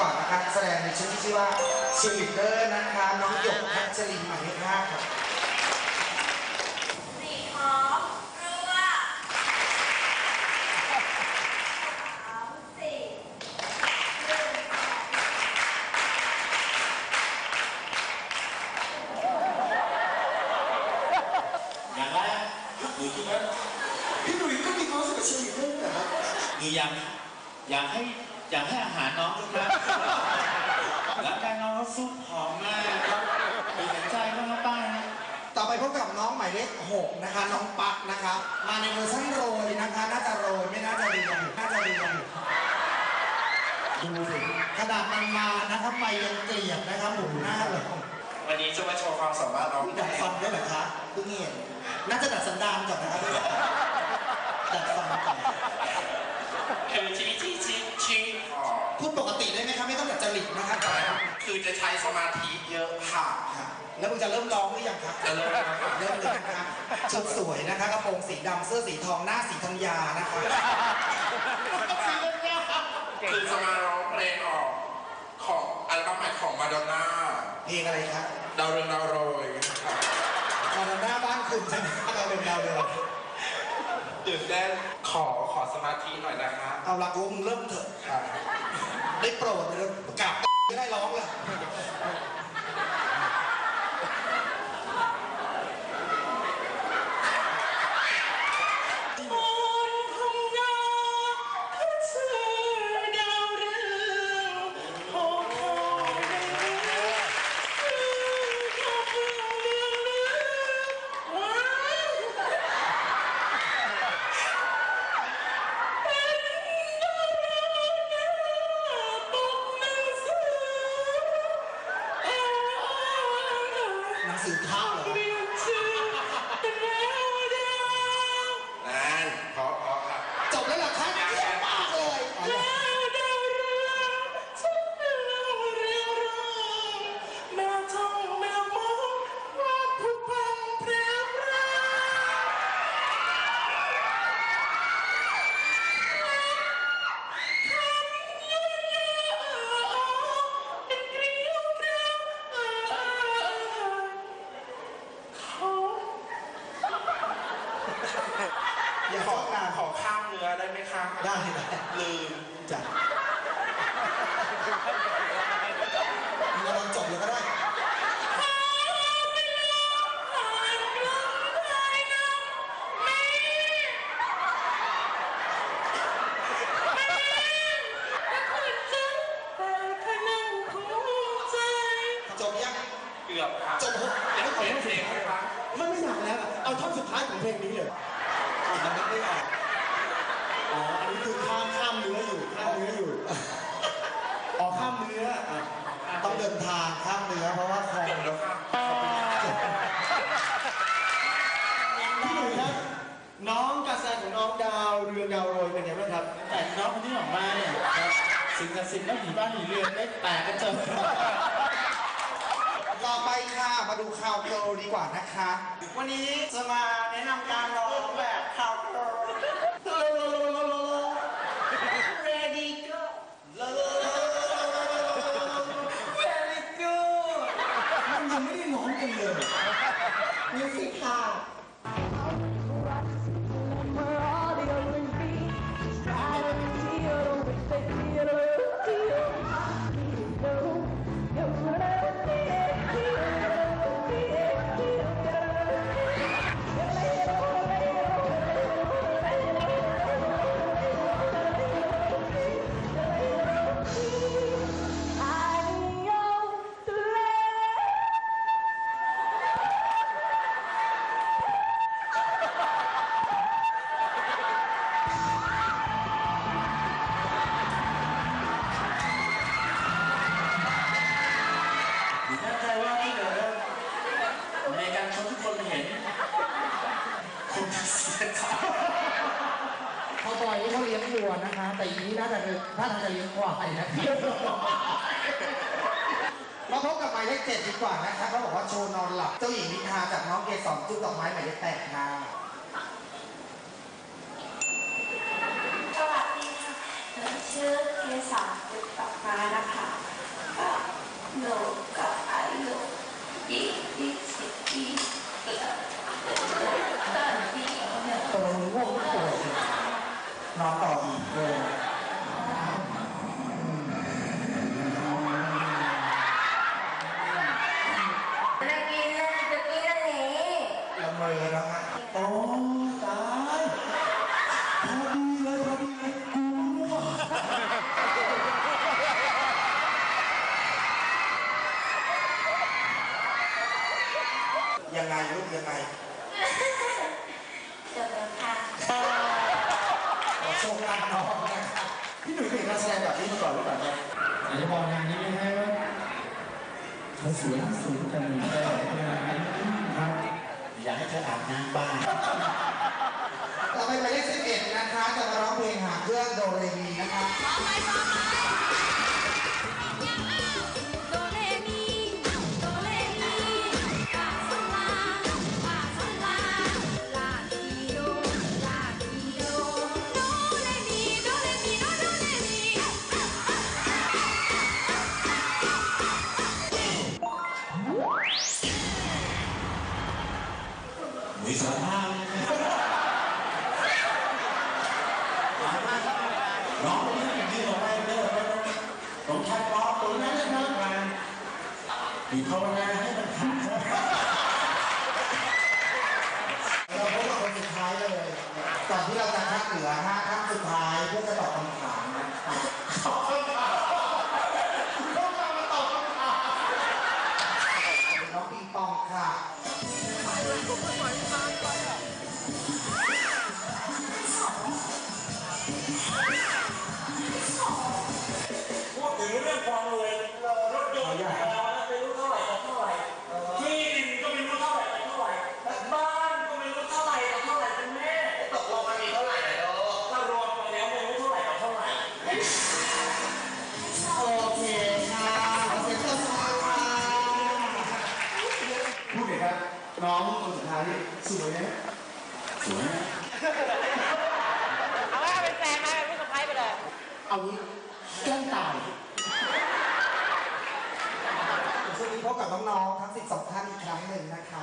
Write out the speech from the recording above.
กว่านะคะนักแสดงในชุดที่ชื่อว่าชิลิเดอร์นะคะน้องหยกพัชรินหมายเลขห้าค่ะสี่หอมรัวสามสี่หนึ่งสองอย่างแรกยกมือขึ้นนะพี่หนุ่ยก็มีความรู้สึกกับชิลิเดอร์นะครับมือยังอยากให้ อยากให้อาหารน้องทุกนะแล้วการน้องเขาซุปหอมมากครับมีหัวใจบ้างนะป้านะต่อไปพบกับน้องหมายเลขหกนะคะ น้องปักนะคะ มาในเวอร์ชันโรยนะคะ น่าจะโรยไม่น่าจะเรียงน่าจะเรียงดูสิขนาดมันมานะคะไม่ยังเกลียดนะคะหมุนหน้าเลยวันนี้จะมาโชว์ความสามารถร้องเพลดัดงฟันด้วยเหรอคะเพิ่งเห็นน่าจะดัดสันดานก่อนนะคะดัดฟันก่อน คือจะใช้สมาธิเยอะค่ะ ค่ะแล้วมึงจะเริ่มร้องหรือยังคะจะเริ่มแล้วค่ะเริ่มเลยนะคะชุดสวยนะคะกระโปรงสีดำเสื้อสีทองหน้าสีธัญญานะคะคือจะมาร้องเพลงออกของอัลบั้มใหม่ของมาดอนน่าเพลงอะไรคะดาวเรืองดาวโรยค่ะตอนหน้าบ้านคุณใช่ไหมเราเดินดาวเดินตื่นเต้นขอขอสมาธิหน่อยนะคะเอาละกูมึงเริ่มเถอะ ค่ะ ได้โปรดเลยกราบ จะได้ร้องเลย อย่าขฟ้อองนานขอข้ามเนื้อได้ไหมคะได้ได้ลืมจ้ะมึงกำลังจบเลยก็ได้ จบยัง เกือบค่ะ จบเถอะ อยากเปลี่ยนเพลงไหมคะ ไม่ไม่อยากแล้วอะเอาท่อนสุดท้ายของเพลงนี้เลยอะมันนึกไม่ออกอ๋อ อันนี้คือข้ามข้ามเนื้ออยู่ ข้ามเนื้ออยู่ อ๋อ ข้ามเนื้ออะต้องเดินทางข้ามเนื้อเพราะว่าคอ จบแล้วค่ะขอบคุณค่ะ พี่หนุ่ยครับ น้องการแสดงของน้องดาวเรืองดาวโรยเป็นไงบ้างครับ แต่น้องคนที่ออกมาเนี่ย สิ่งศักดิ์สิทธิ์แล้วผีบ้านผีเรือนได้แตกกระเจิงต่อไปค่ะ มาดูข่าวโกลดีกว่านะคะ วันนี้จะมาแนะนำการร้องแบบข่าวโกล Ready go Very good มันยังไม่ได้ร้องกันเลยมิวสิกค่ะ ทางจะควายนะมาพบกับหมายเลขเจ็ดดีกว่านะครับเขาบอกว่าโชว์นอนหลับ เจ้าหญิงนิทาจากน้องเกสรจุดดอกไม้หมายเลขแปดค่ะสวัสดีค่ะหนูชื่อเกสร น้องพี่หนุ่ยเคยเการแสงแบบนี้มาก่อนหรือเปล่าครับอาจจะมองงานนี้ไหมฮะมันสวยสูงแต่มีแต่ครับ อยากให้เธออาบน้ำบ้างต่อไปไปเลขสิบเอ็ดนะคะ จะมาร้องเพลงหาเครื่องโดเรมีนะคะ น้องคนนี้ยืนออกไปเดินไปตรงชายล้อตรงนั้นนะครับมีภาวนาให้มันขาดเราพบกับคนสุดท้ายเลยก่อนที่เราจะคัดเหลือห้าท่าสุดท้ายเพื่อจะตอบคำถามนะคะน้องปิงปองค่ะ ท้ายนี่สวยนะสวยนะเอาไว้เป็นแฟนไหมเป็นผู้สะพ้ายไปเลยเอางี้แกล้งตายช่วงนี้พบกับน้องๆทั้ง 12 ท่านอีกครั้งหนึ่งนะคะ